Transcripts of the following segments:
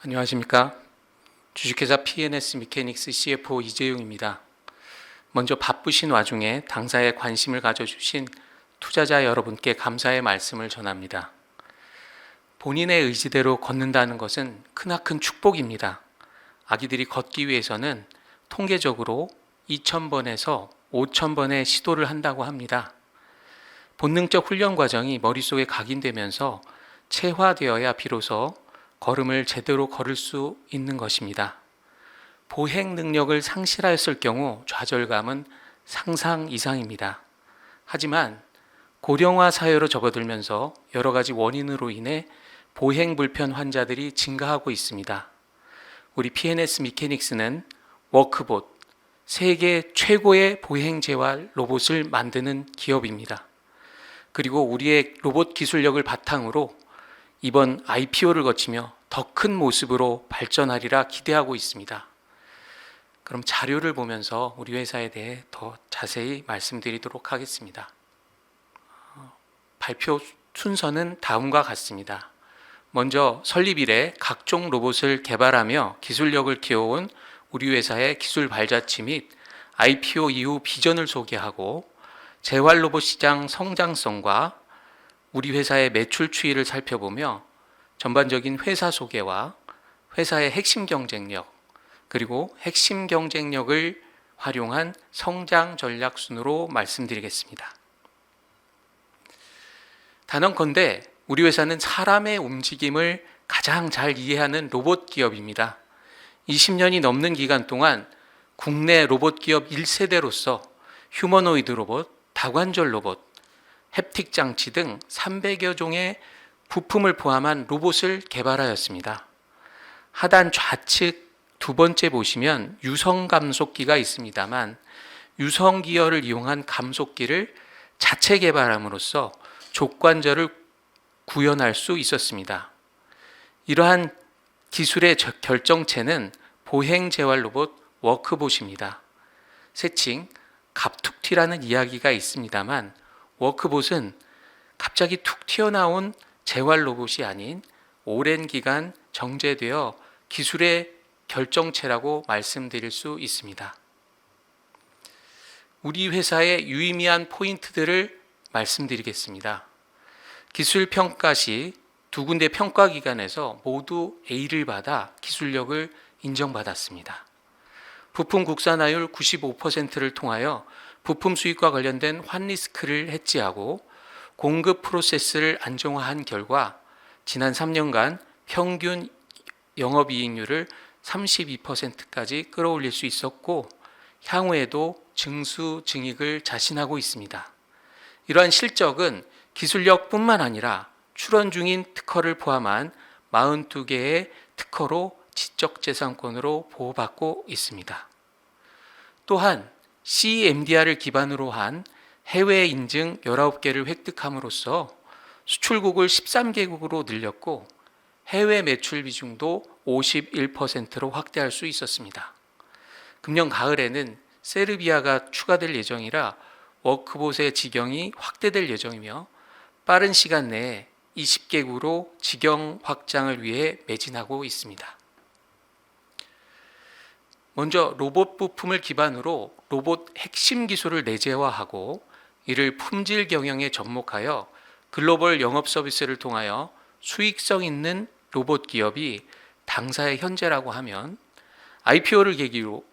안녕하십니까. 주식회사 PNS 미케닉스 CFO 이재용입니다. 먼저 바쁘신 와중에 당사에 관심을 가져주신 투자자 여러분께 감사의 말씀을 전합니다. 본인의 의지대로 걷는다는 것은 크나큰 축복입니다. 아기들이 걷기 위해서는 통계적으로 2,000번에서 5,000번의 시도를 한다고 합니다. 본능적 훈련 과정이 머릿속에 각인되면서 체화되어야 비로소 걸음을 제대로 걸을 수 있는 것입니다. 보행 능력을 상실하였을 경우 좌절감은 상상 이상입니다. 하지만 고령화 사회로 접어들면서 여러 가지 원인으로 인해 보행 불편 환자들이 증가하고 있습니다. 우리 PNS 미케닉스는 워크봇, 세계 최고의 보행 재활 로봇을 만드는 기업입니다. 그리고 우리의 로봇 기술력을 바탕으로 이번 IPO를 거치며 더 큰 모습으로 발전하리라 기대하고 있습니다. 그럼 자료를 보면서 우리 회사에 대해 더 자세히 말씀드리도록 하겠습니다. 어, 발표 순서는 다음과 같습니다. 먼저 설립 이래 각종 로봇을 개발하며 기술력을 키워온 우리 회사의 기술 발자취 및 IPO 이후 비전을 소개하고 재활 로봇 시장 성장성과 우리 회사의 매출 추이를 살펴보며 전반적인 회사 소개와 회사의 핵심 경쟁력 그리고 핵심 경쟁력을 활용한 성장 전략 순으로 말씀드리겠습니다. 단언컨대 우리 회사는 사람의 움직임을 가장 잘 이해하는 로봇 기업입니다. 20년이 넘는 기간 동안 국내 로봇 기업 1세대로서 휴머노이드 로봇, 다관절 로봇, 햅틱 장치 등 300여 종의 부품을 포함한 로봇을 개발하였습니다. 하단 좌측 두 번째 보시면 유성 감속기가 있습니다만 유성 기어를 이용한 감속기를 자체 개발함으로써 족관절을 구현할 수 있었습니다. 이러한 기술의 저- 결정체는 보행 재활 로봇 워크봇입니다. 세칭 갑툭튀라는 이야기가 있습니다만 워크봇은 갑자기 툭 튀어나온 재활 로봇이 아닌 오랜 기간 정제되어 기술의 결정체라고 말씀드릴 수 있습니다. 우리 회사의 유의미한 포인트들을 말씀드리겠습니다. 기술 평가 시 두 군데 평가 기관에서 모두 A를 받아 기술력을 인정받았습니다. 부품 국산화율 95%를 통하여 부품 수익과 관련된 환 리스크를 해지하고 공급 프로세스를 안정화한 결과 지난 3년간 평균 영업이익률을 32%까지 끌어올릴 수 있었고 향후에도 증수 증익을 자신하고 있습니다. 이러한 실적은 기술력뿐만 아니라 출원 중인 특허를 포함한 42개의 특허로 지적재산권으로 보호받고 있습니다. 또한 CMDR을 기반으로 한 해외 인증 19개를 획득함으로써 수출국을 13개국으로 늘렸고 해외 매출 비중도 51%로 확대할 수 있었습니다. 금년 가을에는 세르비아가 추가될 예정이라 워크봇의 지경이 확대될 예정이며 빠른 시간 내에 20개국으로 지경 확장을 위해 매진하고 있습니다. 먼저 로봇 부품을 기반으로 로봇 핵심 기술을 내재화하고 이를 품질 경영에 접목하여 글로벌 영업 서비스를 통하여 수익성 있는 로봇 기업이 당사의 현재라고 하면 IPO를 계기로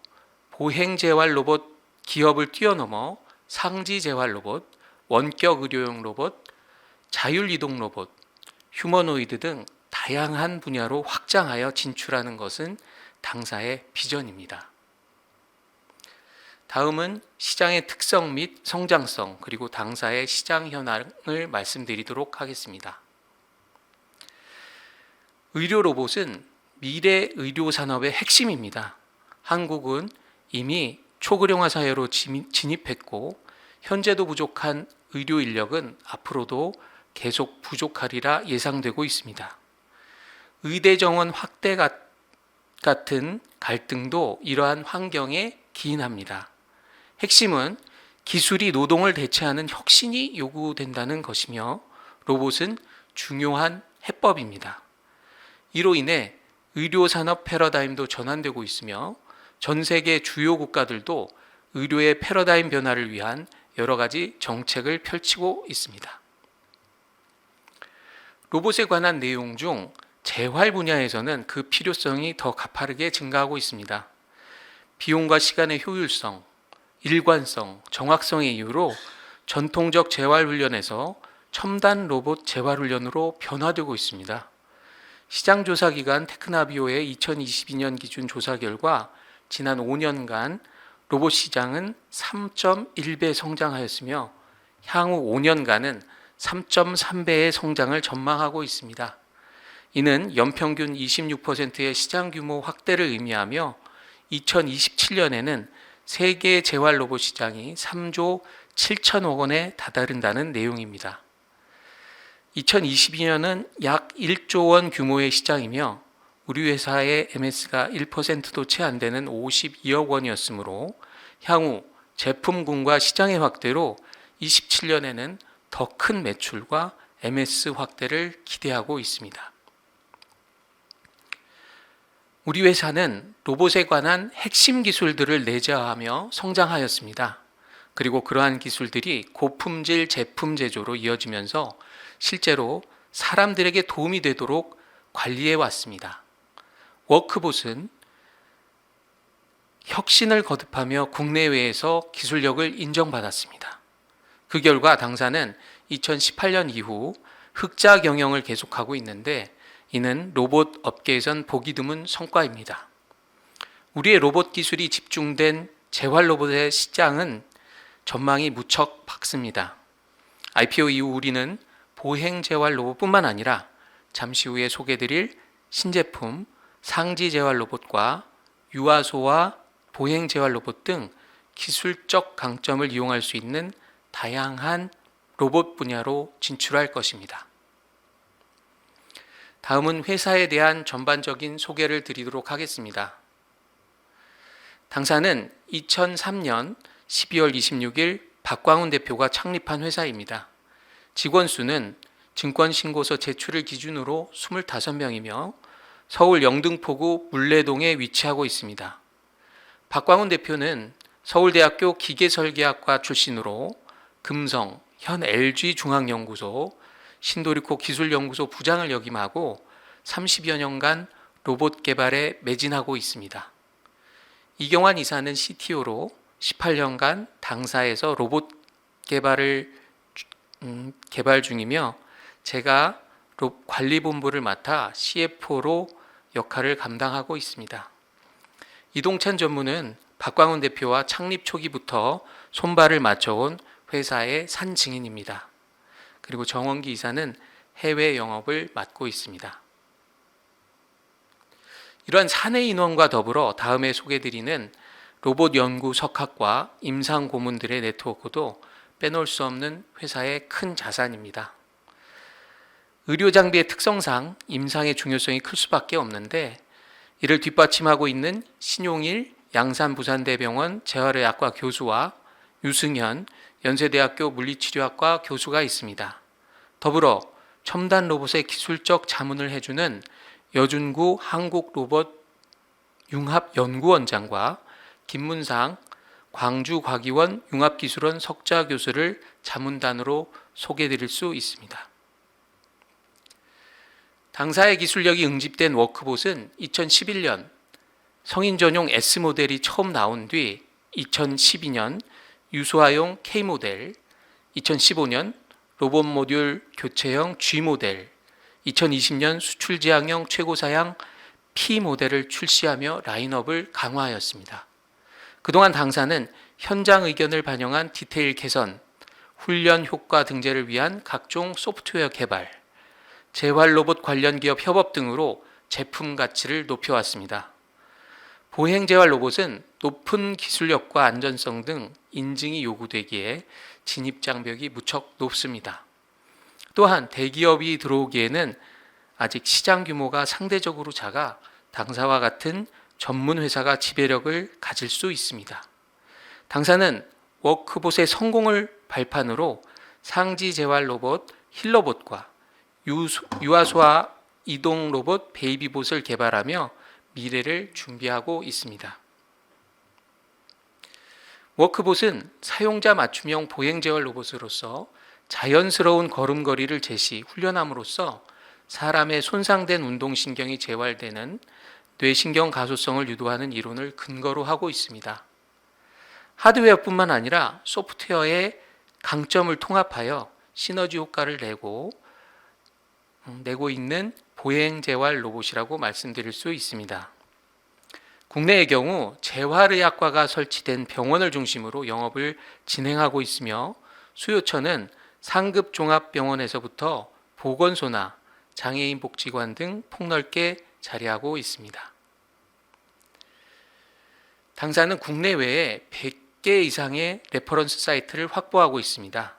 보행 재활 로봇 기업을 뛰어넘어 상지 재활 로봇, 원격 의료용 로봇, 자율 이동 로봇, 휴머노이드 등 다양한 분야로 확장하여 진출하는 것은 당사의 비전입니다. 다음은 시장의 특성 및 성장성 그리고 당사의 시장 현황을 말씀드리도록 하겠습니다. 의료 로봇은 미래 의료 산업의 핵심입니다. 한국은 이미 초고령화 사회로 진입- 진입했고 현재도 부족한 의료 인력은 앞으로도 계속 부족하리라 예상되고 있습니다. 의대 정원 확대 같- 같은 갈등도 이러한 환경에 기인합니다. 핵심은 기술이 노동을 대체하는 혁신이 요구된다는 것이며 로봇은 중요한 해법입니다. 이로 인해 의료 산업 패러다임도 전환되고 있으며 전 세계 주요 국가들도 의료의 패러다임 변화를 위한 여러 가지 정책을 펼치고 있습니다. 로봇에 관한 내용 중 재활 분야에서는 그 필요성이 더 가파르게 증가하고 있습니다. 비용과 시간의 효율성, 일관성, 정확성의 이유로 전통적 재활 훈련에서 첨단 로봇 재활 훈련으로 변화되고 있습니다. 시장 조사 기관 테크나비오의 2022년 기준 조사 결과 지난 5년간 로봇 시장은 3.1배 성장하였으며 향후 5년간은 3.3배의 성장을 전망하고 있습니다. 이는 연평균 26%의 시장 규모 확대를 의미하며 2027년에는 세계 재활 로봇 시장이 3조 7천억 원에 다다른다는 내용입니다. 2022년은 약 1조 원 규모의 시장이며 우리 회사의 MS가 1%도 채 안 되는 52억 원이었으므로 향후 제품군과 시장의 확대로 27년에는 더 큰 매출과 MS 확대를 기대하고 있습니다. 우리 회사는 로봇에 관한 핵심 기술들을 내재하며 성장하였습니다. 그리고 그러한 기술들이 고품질 제품 제조로 이어지면서 실제로 사람들에게 도움이 되도록 관리해 왔습니다. 워크봇은 혁신을 거듭하며 국내외에서 기술력을 인정받았습니다. 그 결과 당사는 2018년 이후 흑자 경영을 계속하고 있는데 이는 로봇 업계에선 보기 드문 성과입니다. 우리의 로봇 기술이 집중된 재활 로봇의 시장은 전망이 무척 밝습니다. IPO 이후 우리는 보행 재활 로봇뿐만 아니라 잠시 후에 소개드릴 신제품 상지 재활 로봇과 유아소와 보행 재활 로봇 등 기술적 강점을 이용할 수 있는 다양한 로봇 분야로 진출할 것입니다. 다음은 회사에 대한 전반적인 소개를 드리도록 하겠습니다. 당사는 2003년 12월 26일 박광훈 대표가 창립한 회사입니다. 직원 수는 증권신고서 제출을 기준으로 25명이며 서울 영등포구 물레동에 위치하고 있습니다. 박광훈 대표는 서울대학교 기계설계학과 출신으로 금성, 현 LG중앙연구소, 신도리코 기술연구소 부장을 역임하고 30여 년간 로봇 개발에 매진하고 있습니다. 이경환 이사는 CTO로 18년간 당사에서 로봇 개발을 음, 개발 중이며 제가 관리본부를 맡아 CFO로 역할을 감당하고 있습니다. 이동찬 전무는 박광훈 대표와 창립 초기부터 손발을 맞춰온 회사의 산 증인입니다. 그리고 정원기 이사는 해외 영업을 맡고 있습니다. 이러한 사내 인원과 더불어 다음에 소개드리는 로봇 연구 석학과 임상 고문들의 네트워크도 빼놓을 수 없는 회사의 큰 자산입니다. 의료 장비의 특성상 임상의 중요성이 클 수밖에 없는데 이를 뒷받침하고 있는 신용일 양산부산대병원 재활의학과 교수와 유승현 연세대학교 물리치료학과 교수가 있습니다. 더불어 첨단 로봇의 기술적 자문을 해주는 여준구 한국로봇 융합연구원장과 김문상 광주과기원 융합기술원 석좌 교수를 자문단으로 소개드릴 수 있습니다. 당사의 기술력이 응집된 워크봇은 2011년 성인 전용 S 모델이 처음 나온 뒤 2012년 유소화용 K 모델, 2015년 로봇 모듈 교체형 G 모델, 2020년 수출 지향형 최고사양 P 모델을 출시하며 라인업을 강화하였습니다. 그동안 당사는 현장 의견을 반영한 디테일 개선, 훈련 효과 등재를 위한 각종 소프트웨어 개발, 재활 로봇 관련 기업 협업 등으로 제품 가치를 높여왔습니다. 보행 재활 로봇은 높은 기술력과 안전성 등 인증이 요구되기에 진입 장벽이 무척 높습니다. 또한 대기업이 들어오기에는 아직 시장 규모가 상대적으로 작아 당사와 같은 전문 회사가 지배력을 가질 수 있습니다. 당사는 워크봇의 성공을 발판으로 상지 재활 로봇 힐로봇과 유아소와 이동 로봇 베이비봇을 개발하며 미래를 준비하고 있습니다. 워크봇은 사용자 맞춤형 보행 제어 로봇으로서 자연스러운 걸음걸이를 제시 훈련함으로써 사람의 손상된 운동신경이 재활되는 뇌신경 가소성을 유도하는 이론을 근거로 하고 있습니다. 하드웨어뿐만 아니라 소프트웨어의 강점을 통합하여 시너지 효과를 내고 음, 내고 있는 보행 재활 로봇이라고 말씀드릴 수 있습니다. 국내의 경우 재활의학과가 설치된 병원을 중심으로 영업을 진행하고 있으며 수요처는 상급 종합병원에서부터 보건소나 장애인 복지관 등 폭넓게 자리하고 있습니다. 당사는 국내외에 100개 이상의 레퍼런스 사이트를 확보하고 있습니다.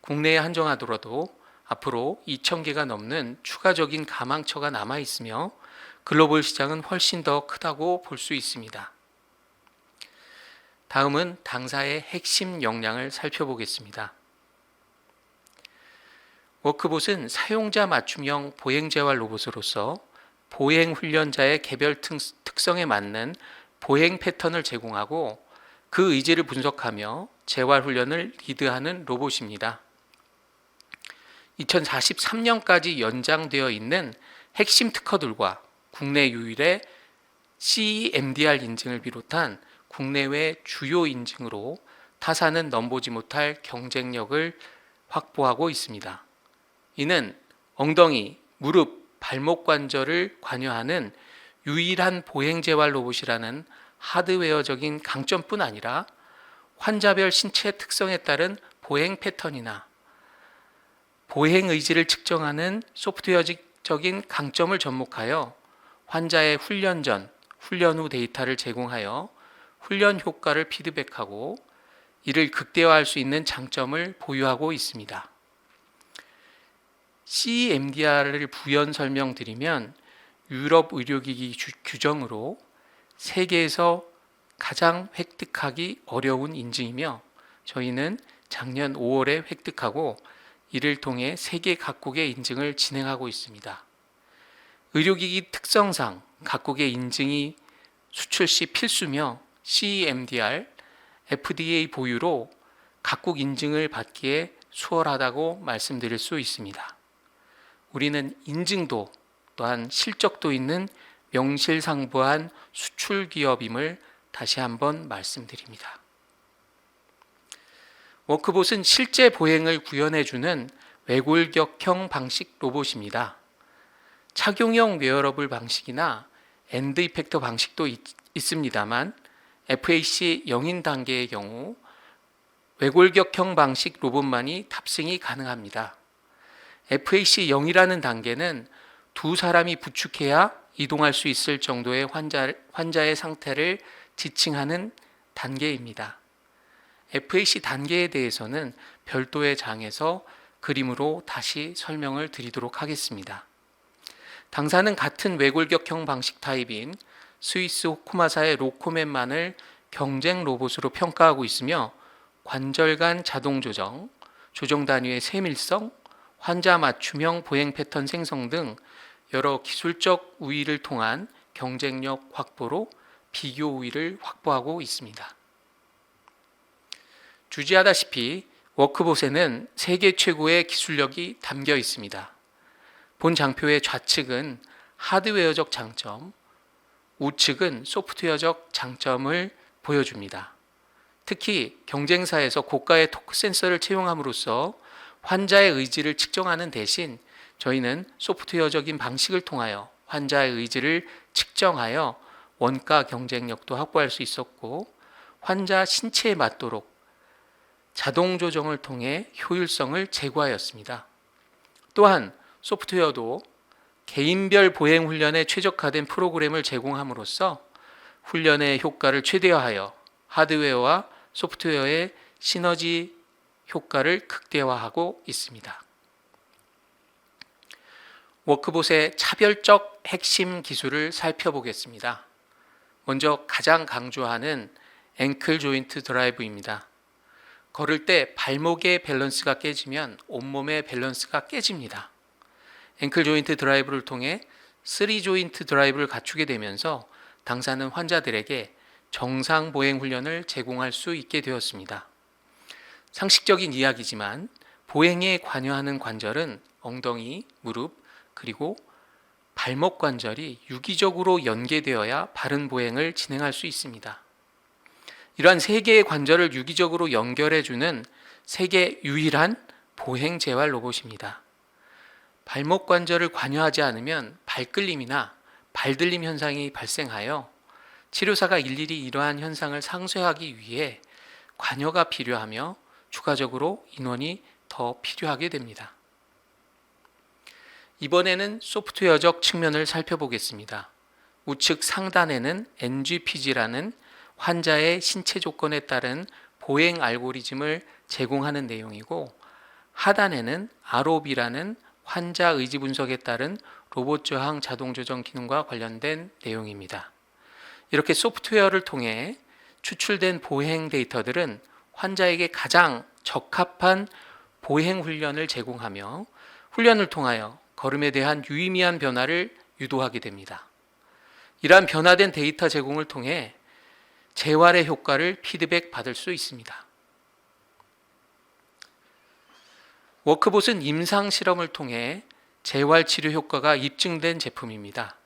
국내에 한정하더라도 앞으로 2,000개가 넘는 추가적인 가망처가 남아 있으며 글로벌 시장은 훨씬 더 크다고 볼 수 있습니다. 다음은 당사의 핵심 역량을 살펴보겠습니다. 워크봇은 사용자 맞춤형 보행 재활 로봇으로서 보행 훈련자의 개별 특성에 맞는 보행 패턴을 제공하고 그 의지를 분석하며 재활 훈련을 리드하는 로봇입니다. 2043년까지 연장되어 있는 핵심 특허들과 국내 유일의 CEMDR 인증을 비롯한 국내외 주요 인증으로 타사는 넘보지 못할 경쟁력을 확보하고 있습니다. 이는 엉덩이, 무릎, 발목 관절을 관여하는 유일한 보행 재활 로봇이라는 하드웨어적인 강점뿐 아니라 환자별 신체 특성에 따른 보행 패턴이나 보행 의지를 측정하는 소프트웨어적인 강점을 접목하여 환자의 훈련 전, 훈련 후 데이터를 제공하여 훈련 효과를 피드백하고 이를 극대화할 수 있는 장점을 보유하고 있습니다. CMDR을 부연 설명드리면 유럽 의료기기 규정으로 세계에서 가장 획득하기 어려운 인증이며 저희는 작년 5월에 획득하고 이를 통해 세계 각국의 인증을 진행하고 있습니다. 의료기기 특성상 각국의 인증이 수출 시 필수며 CMDR, FDA 보유로 각국 인증을 받기에 수월하다고 말씀드릴 수 있습니다. 우리는 인증도 또한 실적도 있는 명실상부한 수출 기업임을 다시 한번 말씀드립니다. 워크봇은 실제 보행을 구현해주는 외골격형 방식 로봇입니다. 착용형 웨어러블 방식이나 엔드 이펙터 방식도 있, 있습니다만 FAC 영인 단계의 경우 외골격형 방식 로봇만이 탑승이 가능합니다. FAC 0이라는 단계는 두 사람이 부축해야 이동할 수 있을 정도의 환자, 환자의 상태를 지칭하는 단계입니다. FAC 단계에 대해서는 별도의 장에서 그림으로 다시 설명을 드리도록 하겠습니다. 당사는 같은 외골격형 방식 타입인 스위스 호쿠마사의 로코맨만을 경쟁 로봇으로 평가하고 있으며 관절 간 자동 조정, 조정 단위의 세밀성, 환자 맞춤형 보행 패턴 생성 등 여러 기술적 우위를 통한 경쟁력 확보로 비교 우위를 확보하고 있습니다. 주지하다시피 워크봇에는 세계 최고의 기술력이 담겨 있습니다. 본 장표의 좌측은 하드웨어적 장점, 우측은 소프트웨어적 장점을 보여줍니다. 특히 경쟁사에서 고가의 토크 센서를 채용함으로써 환자의 의지를 측정하는 대신 저희는 소프트웨어적인 방식을 통하여 환자의 의지를 측정하여 원가 경쟁력도 확보할 수 있었고 환자 신체에 맞도록 자동 조정을 통해 효율성을 제고하였습니다. 또한 소프트웨어도 개인별 보행 훈련에 최적화된 프로그램을 제공함으로써 훈련의 효과를 최대화하여 하드웨어와 소프트웨어의 시너지 효과를 극대화하고 있습니다. 워크봇의 차별적 핵심 기술을 살펴보겠습니다. 먼저 가장 강조하는 앵클 조인트 드라이브입니다. 걸을 때 발목의 밸런스가 깨지면 온몸의 밸런스가 깨집니다. 앵클 조인트 드라이브를 통해 3 조인트 드라이브를 갖추게 되면서 당사는 환자들에게 정상 보행 훈련을 제공할 수 있게 되었습니다. 상식적인 이야기지만 보행에 관여하는 관절은 엉덩이, 무릎, 그리고 발목 관절이 유기적으로 연계되어야 바른 보행을 진행할 수 있습니다. 이러한 세 개의 관절을 유기적으로 연결해 주는 세계 유일한 보행 재활 로봇입니다. 발목 관절을 관여하지 않으면 발끌림이나 발들림 현상이 발생하여 치료사가 일일이 이러한 현상을 상쇄하기 위해 관여가 필요하며 추가적으로 인원이 더 필요하게 됩니다. 이번에는 소프트웨어적 측면을 살펴보겠습니다. 우측 상단에는 NGPG라는 환자의 신체 조건에 따른 보행 알고리즘을 제공하는 내용이고 하단에는 ROB라는 환자 의지 분석에 따른 로봇 저항 자동 조정 기능과 관련된 내용입니다. 이렇게 소프트웨어를 통해 추출된 보행 데이터들은 환자에게 가장 적합한 보행 훈련을 제공하며 훈련을 통하여 걸음에 대한 유의미한 변화를 유도하게 됩니다. 이러한 변화된 데이터 제공을 통해 재활의 효과를 피드백 받을 수 있습니다. 워크봇은 임상 실험을 통해 재활 치료 효과가 입증된 제품입니다.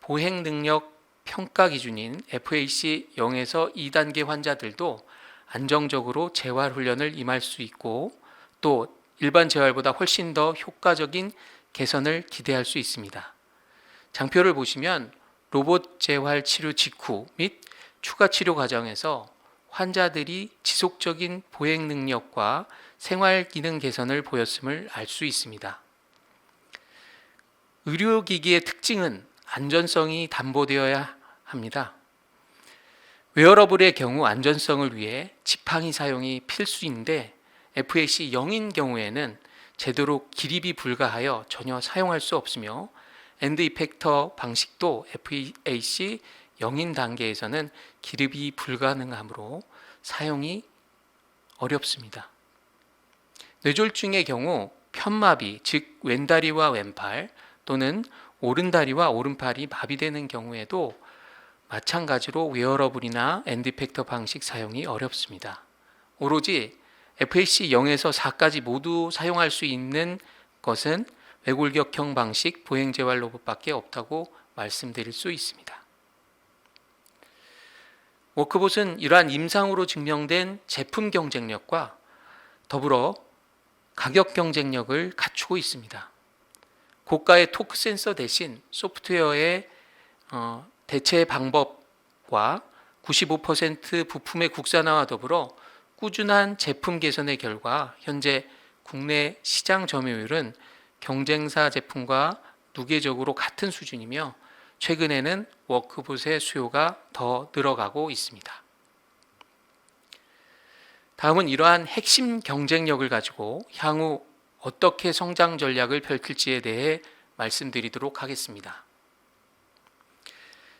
보행 능력 평가 기준인 FAC 0에서 2단계 환자들도 안정적으로 재활 훈련을 임할 수 있고 또 일반 재활보다 훨씬 더 효과적인 개선을 기대할 수 있습니다. 장표를 보시면 로봇 재활 치료 직후 및 추가 치료 과정에서 환자들이 지속적인 보행 능력과 생활 기능 개선을 보였음을 알 수 있습니다. 의료기기의 특징은 안전성이 담보되어야 합니다. 웨어러블의 경우 안전성을 위해 지팡이 사용이 필수인데 FAC 0인 경우에는 제대로 기립이 불가하여 전혀 사용할 수 없으며 엔드 이펙터 방식도 FAC 0인 단계에서는 기립이 불가능하므로 사용이 어렵습니다. 뇌졸중의 경우 편마비, 즉 왼다리와 왼팔 또는 오른다리와 오른팔이 마비되는 경우에도 마찬가지로 웨어러블이나 엔디펙터 방식 사용이 어렵습니다. 오로지 FAC 0에서 4까지 모두 사용할 수 있는 것은 외골격형 방식 보행 재활 로봇밖에 없다고 말씀드릴 수 있습니다. 워크봇은 이러한 임상으로 증명된 제품 경쟁력과 더불어 가격 경쟁력을 갖추고 있습니다. 고가의 토크 센서 대신 소프트웨어의 어, 대체 방법과 95% 부품의 국산화와 더불어 꾸준한 제품 개선의 결과 현재 국내 시장 점유율은 경쟁사 제품과 누계적으로 같은 수준이며 최근에는 워크봇의 수요가 더 늘어가고 있습니다. 다음은 이러한 핵심 경쟁력을 가지고 향후 어떻게 성장 전략을 펼칠지에 대해 말씀드리도록 하겠습니다.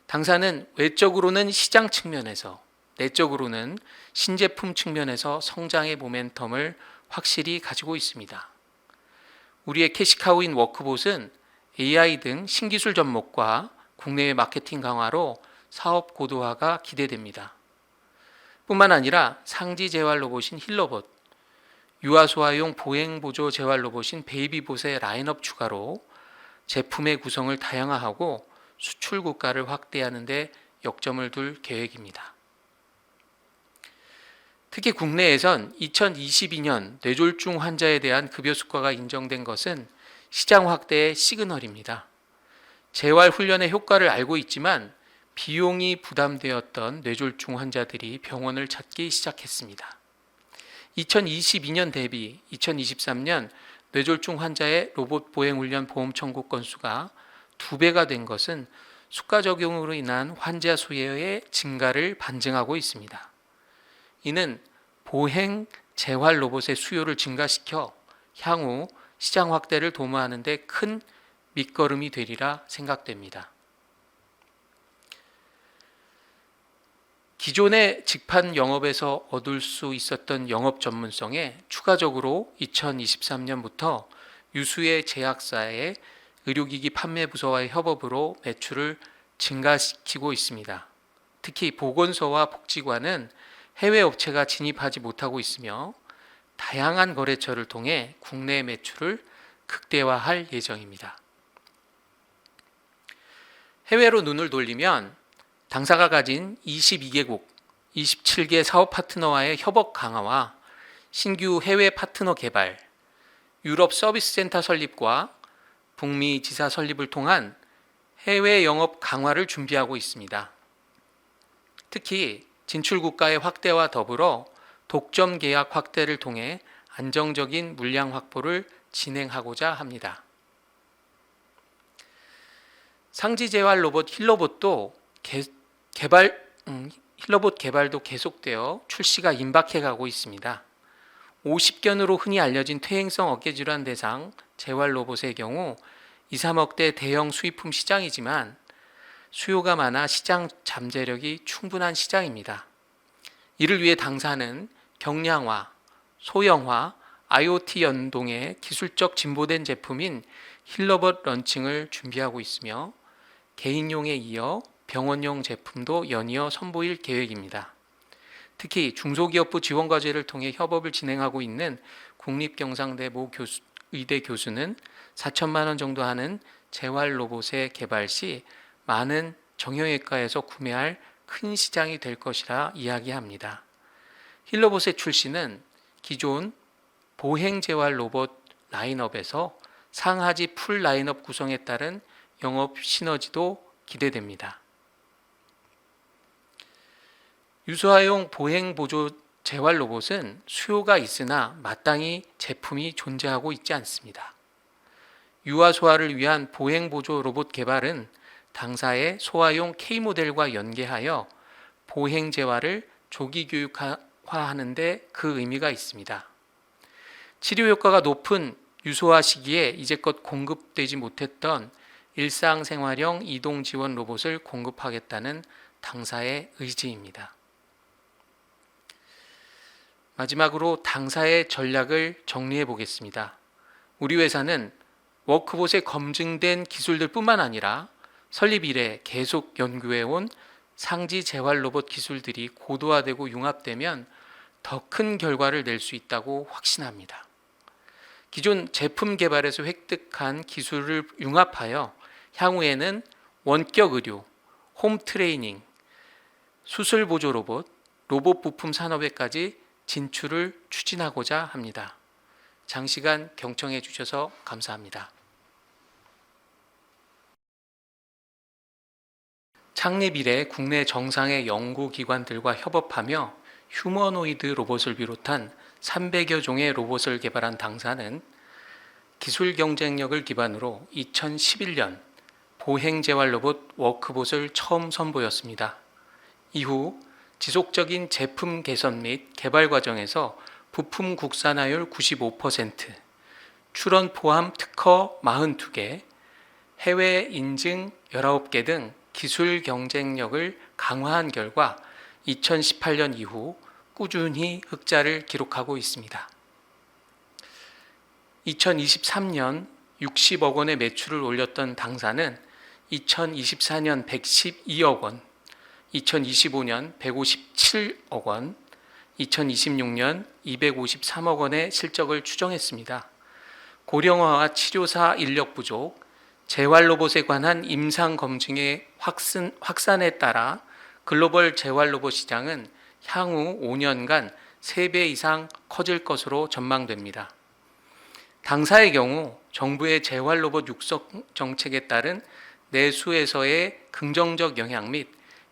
당사는 외적으로는 시장 측면에서 내적으로는 신제품 측면에서 성장의 모멘텀을 확실히 가지고 있습니다. 우리의 캐시카우인 워크봇은 AI 등 신기술 접목과 국내외 마케팅 강화로 사업 고도화가 기대됩니다. 뿐만 아니라 상지 재활 로봇인 힐러봇, 유아 소아용 보행 보조 재활 로봇인 베이비봇의 라인업 추가로 제품의 구성을 다양화하고 수출 국가를 확대하는 데 역점을 둘 계획입니다. 특히 국내에선 2022년 뇌졸중 환자에 대한 급여 수가가 인정된 것은 시장 확대의 시그널입니다. 재활 훈련의 효과를 알고 있지만 비용이 부담되었던 뇌졸중 환자들이 병원을 찾기 시작했습니다. 2022년 대비 2023년 뇌졸중 환자의 로봇 보행 훈련 보험 청구 건수가 두 배가 된 것은 수가 적용으로 인한 환자 수의 증가를 반증하고 있습니다. 이는 보행 재활 로봇의 수요를 증가시켜 향후 시장 확대를 도모하는 데 큰 밑거름이 되리라 생각됩니다. 기존의 직판 영업에서 얻을 수 있었던 영업 전문성에 추가적으로 2023년부터 유수의 제약사의 의료기기 판매 부서와의 협업으로 매출을 증가시키고 있습니다. 특히 보건소와 복지관은 해외 업체가 진입하지 못하고 있으며 다양한 거래처를 통해 국내 매출을 극대화할 예정입니다. 해외로 눈을 돌리면 당사가 가진 22개국, 27개 사업 파트너와의 협업 강화와 신규 해외 파트너 개발, 유럽 서비스 센터 설립과 북미 지사 설립을 통한 해외 영업 강화를 준비하고 있습니다. 특히 진출 국가의 확대와 더불어 독점 계약 확대를 통해 안정적인 물량 확보를 진행하고자 합니다. 상지 재활 로봇 힐로봇도 개, 개발 음, 힐로봇 개발도 계속되어 출시가 임박해 가고 있습니다. 50견으로 흔히 알려진 퇴행성 어깨 질환 대상 재활 로봇의 경우 2, 3억대 대형 수입품 시장이지만 수요가 많아 시장 잠재력이 충분한 시장입니다. 이를 위해 당사는 경량화, 소형화, IoT 연동의 기술적 진보된 제품인 힐러봇 런칭을 준비하고 있으며 개인용에 이어 병원용 제품도 연이어 선보일 계획입니다. 특히 중소기업부 지원 과제를 통해 협업을 진행하고 있는 국립경상대 모 교수, 의대 교수는 4천만 원 정도 하는 재활 로봇의 개발 시 많은 정형외과에서 구매할 큰 시장이 될 것이라 이야기합니다. 힐로봇의 출시는 기존 보행 재활 로봇 라인업에서 상하지 풀 라인업 구성에 따른 영업 시너지도 기대됩니다. 유소화용 보행 보조 재활 로봇은 수요가 있으나 마땅히 제품이 존재하고 있지 않습니다. 유아 소아를 위한 보행 보조 로봇 개발은 당사의 소아용 K 모델과 연계하여 보행 재활을 조기 교육화하는 데 그 의미가 있습니다. 치료 효과가 높은 유소화 시기에 이제껏 공급되지 못했던 일상생활형 이동 지원 로봇을 공급하겠다는 당사의 의지입니다. 마지막으로 당사의 전략을 정리해 보겠습니다. 우리 회사는 워크봇에 검증된 기술들뿐만 아니라 설립 이래 계속 연구해 온 상지 재활 로봇 기술들이 고도화되고 융합되면 더 큰 결과를 낼 수 있다고 확신합니다. 기존 제품 개발에서 획득한 기술을 융합하여 향후에는 원격 의료, 홈 트레이닝, 수술 보조 로봇, 로봇 부품 산업에까지 진출을 추진하고자 합니다. 장시간 경청해 주셔서 감사합니다. 창립 이래 국내 정상의 연구기관들과 협업하며 휴머노이드 로봇을 비롯한 300여 종의 로봇을 개발한 당사는 기술 경쟁력을 기반으로 2011년 보행 재활 로봇 워크봇을 처음 선보였습니다. 이후 지속적인 제품 개선 및 개발 과정에서 부품 국산화율 95%, 출원 포함 특허 42개, 해외 인증 19개 등 기술 경쟁력을 강화한 결과 2018년 이후 꾸준히 흑자를 기록하고 있습니다. 2023년 60억 원의 매출을 올렸던 당사는 2024년 112억 원, 2025년 157억 원, 2026년 253억 원의 실적을 추정했습니다. 고령화와 치료사 인력 부족, 재활 로봇에 관한 임상 검증의 확산, 확산에 따라 글로벌 재활 로봇 시장은 향후 5년간 3배 이상 커질 것으로 전망됩니다. 당사의 경우 정부의 재활 로봇 육성 정책에 따른 내수에서의 긍정적 영향 및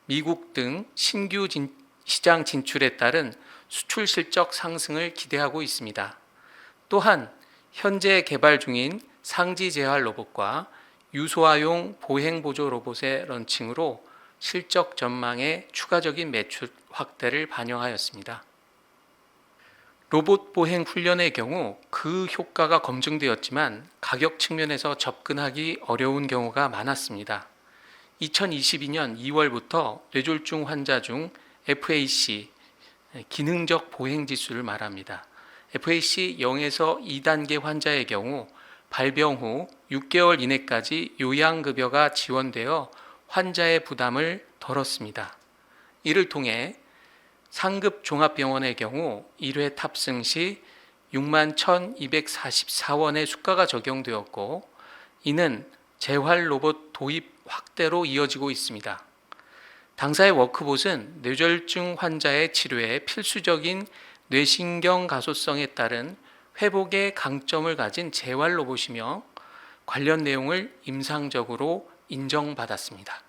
미국 등 신규 진, 시장 진출에 따른 수출 실적 상승을 기대하고 있습니다. 또한 현재 개발 중인 상지 재활 로봇과 유소화용 보행 보조 로봇의 런칭으로 실적 전망에 추가적인 매출 확대를 반영하였습니다. 로봇 보행 훈련의 경우 그 효과가 검증되었지만 가격 측면에서 접근하기 어려운 경우가 많았습니다. 2022년 2월부터 뇌졸중 환자 중 FAC 기능적 보행 지수를 말합니다. FAC 0에서 2단계 환자의 경우 발병 후 6개월 이내까지 요양급여가 지원되어 환자의 부담을 덜었습니다. 이를 통해 상급 종합병원의 경우 1회 탑승 시 6만 1,244원의 수가가 적용되었고 이는 재활 로봇 도입 확대로 이어지고 있습니다. 당사의 워크봇은 뇌졸중 환자의 치료에 필수적인 뇌신경 가소성에 따른 회복의 강점을 가진 재활 로봇이며 관련 내용을 임상적으로 인정받았습니다.